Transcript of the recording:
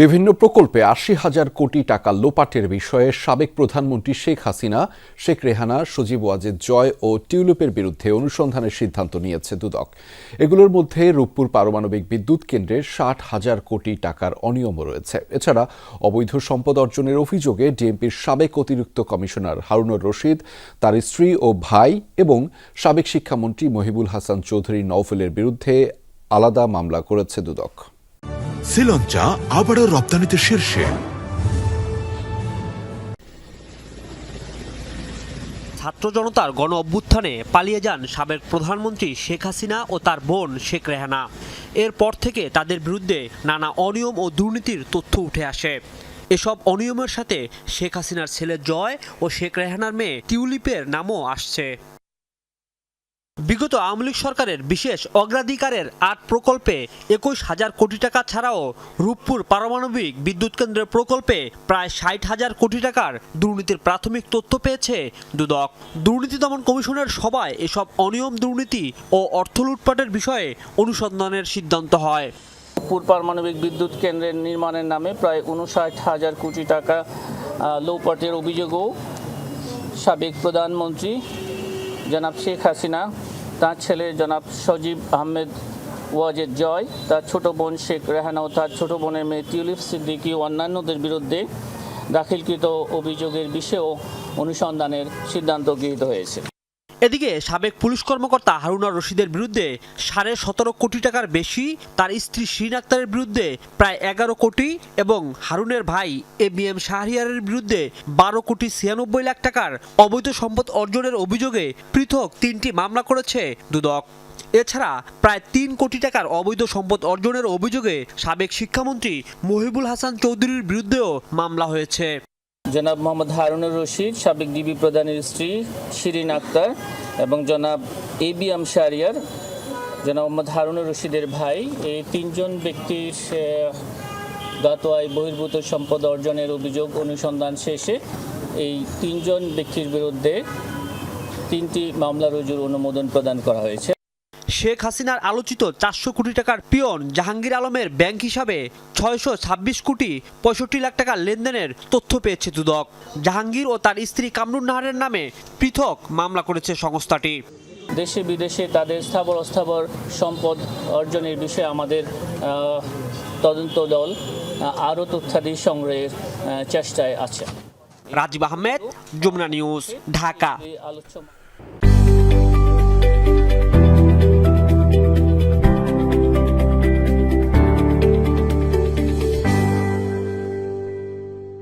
বিভিন্ন প্রকল্পে আশি হাজার কোটি টাকা লোপাটের বিষয়ে সাবেক প্রধানমন্ত্রী শেখ হাসিনা, শেখ রেহানা, সজীব ওয়াজেদ জয় ও টিউলিপের বিরুদ্ধে অনুসন্ধানের সিদ্ধান্ত নিয়েছে দুদক। এগুলোর মধ্যে রূপপুর পারমাণবিক বিদ্যুৎ কেন্দ্রে ষাট হাজার কোটি টাকার অনিয়ম রয়েছে। এছাড়া অবৈধ সম্পদ অর্জনের অভিযোগে ডিএমপির সাবেক অতিরিক্ত কমিশনার হারুনুর রশিদ, তার স্ত্রী ও ভাই এবং সাবেক শিক্ষামন্ত্রী মহিবুল হাসান চৌধুরী নওফেলের বিরুদ্ধে আলাদা মামলা করেছে দুদক। শ্রীলঙ্কা আবারও রপ্তানিতে শীর্ষে। ছাত্র জনতার গণ অভ্যুত্থানে পালিয়ে যান সাবেক প্রধানমন্ত্রী শেখ হাসিনা ও তার বোন শেখ রেহানা। এরপর থেকে তাদের বিরুদ্ধে নানা অনিয়ম ও দুর্নীতির তথ্য উঠে আসে। এসব অনিয়মের সাথে শেখ হাসিনার ছেলে জয় ও শেখ রেহানার মেয়ে টিউলিপের নামও আসছে। বিগত আওয়ামী লীগ সরকারের বিশেষ অগ্রাধিকারের আট প্রকল্পে একুশ হাজার কোটি টাকা ছাড়াও রূপপুর পারমাণবিক বিদ্যুৎ কেন্দ্রের প্রকল্পে প্রায় ষাট হাজার কোটি টাকার দুর্নীতির প্রাথমিক তথ্য পেয়েছে দুদক। দুর্নীতি দমন কমিশনের সভায় এসব অনিয়ম দুর্নীতি ও অর্থ লুটপাটের বিষয়ে অনুসন্ধানের সিদ্ধান্ত হয়। রূপপুর পারমাণবিক বিদ্যুৎ কেন্দ্রের নির্মাণের নামে প্রায় উনষাট হাজার কোটি টাকা লৌপাটের অভিযোগও সাবেক প্রধানমন্ত্রী জনাব শেখ হাসিনা, তার ছেলে জনাব সজীব আহমেদ ওয়াজেদ জয়, তার ছোট বোন শেখ রেহানা ও তার ছোট বোনের মেয়ে টিউলিপ সিদ্দিকি ও অন্যান্যদের বিরুদ্ধে দাখিলকৃত অভিযোগের বিষয়েও অনুসন্ধানের সিদ্ধান্ত গৃহীত হয়েছে। এদিকে সাবেক পুলিশ কর্মকর্তা হারুনা রশিদের বিরুদ্ধে সাড়ে সতেরো কোটি টাকার বেশি তার স্ত্রী শিরিন আক্তারের বিরুদ্ধে প্রায় এগারো কোটি এবং হারুনের ভাই এ বি এম শাহরিয়ারের বিরুদ্ধে বারো কোটি ছিয়ানব্বই লাখ টাকার অবৈধ সম্পদ অর্জনের অভিযোগে পৃথক তিনটি মামলা করেছে দুদক। এছাড়া প্রায় তিন কোটি টাকার অবৈধ সম্পদ অর্জনের অভিযোগে সাবেক শিক্ষামন্ত্রী মহিবুল হাসান চৌধুরীর বিরুদ্ধেও মামলা হয়েছে। জনাব মোহাম্মদ হারুনুর রশিদ, সাবেক ডিবি প্রধানের স্ত্রী শিরিন আক্তার এবং জনাব এ বি এম শারিয়ার জনাব মোহাম্মদ হারুনুর রশিদের ভাই। এই তিনজন ব্যক্তির গত আয় বহির্ভূত সম্পদ অর্জনের অভিযোগ অনুসন্ধান শেষে এই তিনজন ব্যক্তির বিরুদ্ধে তিনটি মামলা রুজুর অনুমোদন প্রদান করা হয়েছে। শেখ হাসিনার আলোচিত চারশো কোটি টাকার পিয়ন জাহাঙ্গীর আলমের ব্যাংক হিসাবে ছয়শো ছাব্বিশ কোটি পঁয়ষট্টি লাখ টাকার লেনদেনের তথ্য পেয়েছে দুদক। জাহাঙ্গীর ও তার স্ত্রী কামরুন নাহারের নামে পৃথক মামলা করেছে সংস্থাটি। দেশে বিদেশে তাদের স্থাবর অস্থাবর সম্পদ অর্জনের বিষয়ে আমাদের তদন্ত দল আরও তথ্যাদি সংগ্রহের চেষ্টায় আছে। রাজীব আহমেদ যমুনা নিউজ ঢাকা।